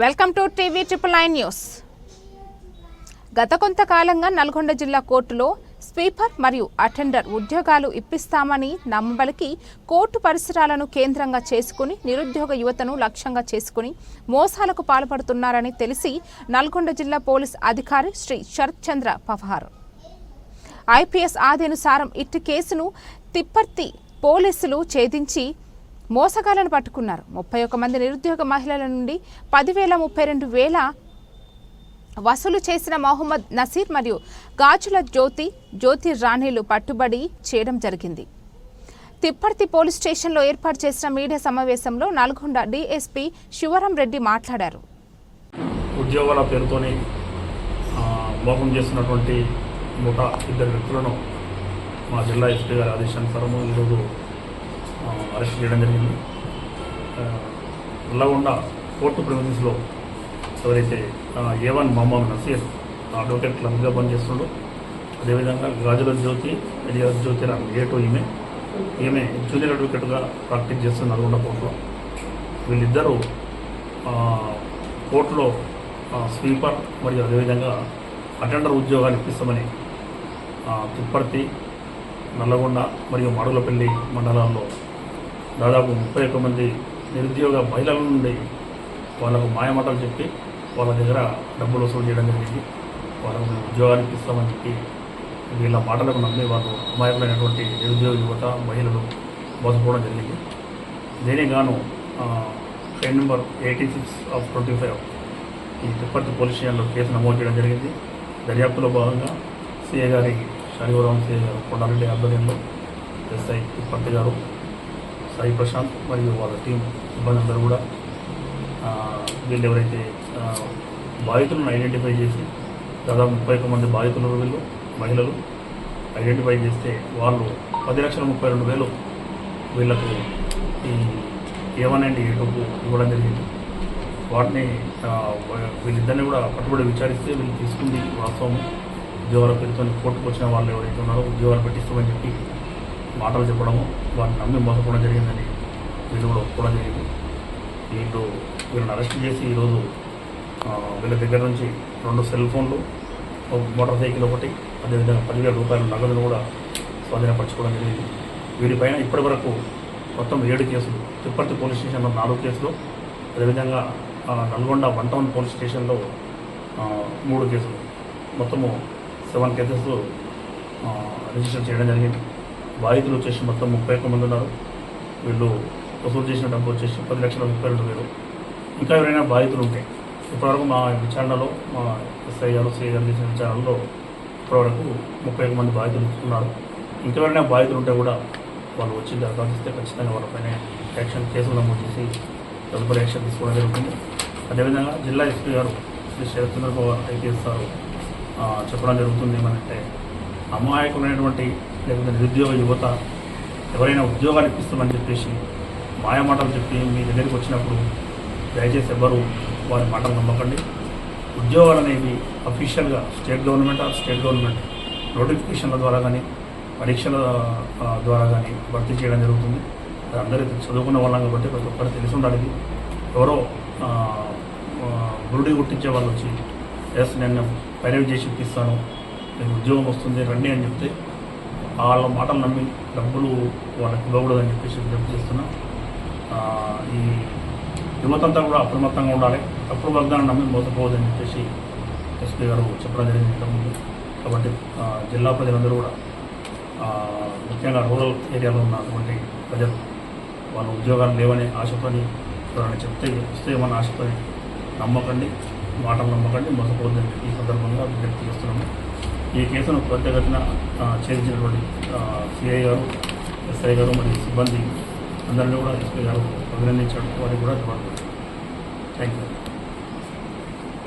Welcome to TV triple nine news. గత కొంతకాలంగా నల్గొండ జిల్లా కోర్టులో స్వీపర్ మరియు అటెండర్ ఉద్యోగాలు ఇప్పిస్తామని నమ్మబలికి కోర్టు పరిసరాలను కేంద్రంగా చేసుకుని నిరుద్యోగ యువతను లక్ష్యంగా చేసుకుని మోసాలకు పాల్పడుతున్నారని తెలిసి నల్గొండ జిల్లా పోలీస్ అధికారి శ్రీ శరత్ చంద్ర పవార్. ఐపీఎస్ ఆదేనుసారం ఇట్టి కేసును తిప్పర్తి పోలీసులు ఛేదించి మోసగాళ్ళను పట్టుకున్నారు. ముప్పై ఒక్క మంది నిరుద్యోగ మహిళల నుండి పదివేల ముప్పై రెండు వేల వసూలు చేసిన మహమ్మద్ నసీర్ మరియు గాజుల జ్యోతి జ్యోతి రాణిలు పట్టుబడి చేయడం జరిగింది. తిప్పర్తి పోలీస్ స్టేషన్లో ఏర్పాటు చేసిన మీడియా సమావేశంలో నల్గొండ డీఎస్పీ శివరం రెడ్డి మాట్లాడారు. ఉద్యోగాల పేరుతోనే మోసం చేస్తున్నటువంటి ముఠా ఇద్దరు వ్యక్తులను మా జిల్లా ఎస్పీ గారి ఆదేశానుసారము ఈరోజు అరెస్ట్ చేయడం జరిగింది. ఆ, నల్లగొండ కోర్టు ప్రిమిసెస్లో ఎవరైతే A one Mohammed Naseer advocate క్లబ్గా పనిచేస్తుండో అదేవిధంగా గాజుల జ్యోతి ఎడియా జ్యోతి రామ్ ఏ టూ ఈమె ఈమె జూనియర్ అడ్వకేట్గా ప్రాక్టీస్ చేస్తుంది నల్గొండ కోర్టులో. వీళ్ళిద్దరూ కోర్టులో స్వీపర్ మరియు అదేవిధంగా అటెండర్ ఉద్యోగాలు ఇప్పిస్తామని తిప్పర్తి నల్లగొండ మరియు మాడుగులపల్లి మండలాల్లో దాదాపు ముప్పై ఒక్క మంది నిరుద్యోగ మహిళల నుండి వాళ్ళకు మాయమాటలు చెప్పి వాళ్ళ దగ్గర డబ్బులు వసూలు చేయడం జరిగింది. వాళ్ళకు మేము ఉద్యోగానికి ఇస్తామని చెప్పి వీళ్ళ మాటలకు నమ్మి వాళ్ళు అమాయకులైనటువంటి నిరుద్యోగ యువత మహిళలు మోసపోవడం జరిగింది. దీనికి గాను train number eighty six of twenty five ఈ తిప్పర్తి పోలీస్ స్టేషన్లో కేసు నమోదు చేయడం జరిగింది. దర్యాప్తులో భాగంగా సిఏ గారి శనివారం సిఏ గారు కొండారెడ్డి ఆధ్వర్యంలో ఎస్ఐ తిప్పర్తి గారు సాయి ప్రశాంత్ మరియు వాళ్ళ టీం సిబ్బంది కూడా వీళ్ళు ఎవరైతే బాధితులను ఐడెంటిఫై చేసి దాదాపు ముప్పై ఒక్క మంది బాధితులు వీళ్ళు మహిళలు ఐడెంటిఫై చేస్తే వాళ్ళు పది లక్షల ముప్పై రెండు వేలు వీళ్ళకు ఈ ఏవన్ అండ్ ఏటుకు ఇవ్వడం జరిగింది. వాటిని వీళ్ళిద్దరిని కూడా పట్టుబడి విచారిస్తే వీళ్ళు తీసుకుంది వాస్తవం ఉద్యోగాల పేరుతో కోర్టుకు వచ్చిన వాళ్ళు ఎవరైతే ఉన్నారో ఉద్యోగాలు పెట్టిస్తామని చెప్పి మాటలు చెప్పడము వారిని నమ్మి మోసపోవడం జరిగిందని వీళ్ళు కూడా ఒప్పుకోవడం జరిగింది. వీళ్ళు వీళ్ళని అరెస్ట్ చేసి ఈరోజు వీళ్ళ దగ్గర నుంచి రెండు సెల్ ఫోన్లు ఒక మోటార్ సైకిల్ ఒకటి అదేవిధంగా పదివేల రూపాయల నగదును కూడా స్వాధీనపరచుకోవడం జరిగింది. వీరిపైన ఇప్పటి వరకు మొత్తం ఏడు కేసులు తిప్పర్తి పోలీస్ స్టేషన్లో నాలుగు కేసులు అదేవిధంగా నల్గొండ వన్ టౌన్ పోలీస్ స్టేషన్లో మూడు కేసులు. మొత్తము సెవెన్ కేసెస్ రిజిస్టర్ చేయడం జరిగింది. బాధితులు వచ్చేసి మొత్తం ముప్పై ఒక్క మంది ఉన్నారు. వీళ్ళు వసూలు చేసిన డబ్బు వచ్చేసి పది లక్షల ముప్పై రెండు వేలు. ఇంకా ఎవరైనా బాధితులు ఉంటాయి ఇప్పటివరకు మా విచారణలో మా ఎస్ఐ గారు సిఐ గారు చేసిన విచారణలో ఇప్పటివరకు ముప్పై ఒక్క మంది బాధితులు ఉన్నారు. ఇంకెవరైనా బాధితులు ఉంటే కూడా వాళ్ళు వచ్చి దరఖాస్తు ఇస్తే ఖచ్చితంగా వాళ్ళపైన యాక్షన్ కేసులు నమోదు చేసి తదుపరి యాక్షన్ తీసుకోవడం జరుగుతుంది. అదేవిధంగా జిల్లా ఎస్పీ గారు శ్రీ శరత్ చంద్రబాబు ఐపీఎస్ గారు చెప్పడం జరుగుతుంది ఏమనంటే అమాయకులైనటువంటి లేకపోతే నిరుద్యోగ యువత ఎవరైనా ఉద్యోగాలు ఇప్పిస్తామని చెప్పేసి మాయమాటలు చెప్పి మీ దగ్గరికి వచ్చినప్పుడు దయచేసి ఎవ్వరు వారి మాటలు నమ్మకండి. ఉద్యోగాలు అనేవి అఫీషియల్గా state government or state government నోటిఫికేషన్ల ద్వారా కానీ పరీక్షల ద్వారా కానీ భర్తీ చేయడం జరుగుతుంది. అది చదువుకున్న వాళ్ళం కాబట్టి ప్రతి ఒక్కరు తెలిసి ఉండాలి ఎవరో గురుడి గుర్తించే వాళ్ళు వచ్చి ఎస్ నేను పైరవి చేసి ఇప్పిస్తాను. మీకు ఉద్యోగం వస్తుంది రండి అని చెప్తే వాళ్ళ మాటలు నమ్మి డబ్బులు వాళ్ళకి ఇవ్వకూడదని చెప్పేసి విజ్ఞప్తి చేస్తున్నా. ఈ యువతంతా కూడా అప్రమత్తంగా ఉండాలి. తప్పుడు వాగ్దానం నమ్మి మోసపోవద్దని చెప్పేసి ఎస్పీ గారు చెప్పడం జరిగింది ఇంతకుముందు. కాబట్టి జిల్లా ప్రజలందరూ కూడా ముఖ్యంగా రూరల్ ఏరియాలో ఉన్నటువంటి ప్రజలు వాళ్ళ ఉద్యోగాలు లేవని ఆశతోని ఎవరైనా చెప్తే వస్తే ఏమన్నా ఆశతోని నమ్మకండి మాటలు నమ్మకండి మోసపోవద్దని ఈ సందర్భంగా విజ్ఞప్తి చేస్తున్నాము. ఈ కేసును త్వరితగతిన ఛేదించినటువంటి సిఐ గారు ఎస్ఐ గారు మరియు సిబ్బంది అందరినీ కూడా ఎస్పీ గారు అభినందించడం వారికి కూడా థ్యాంక్ యూ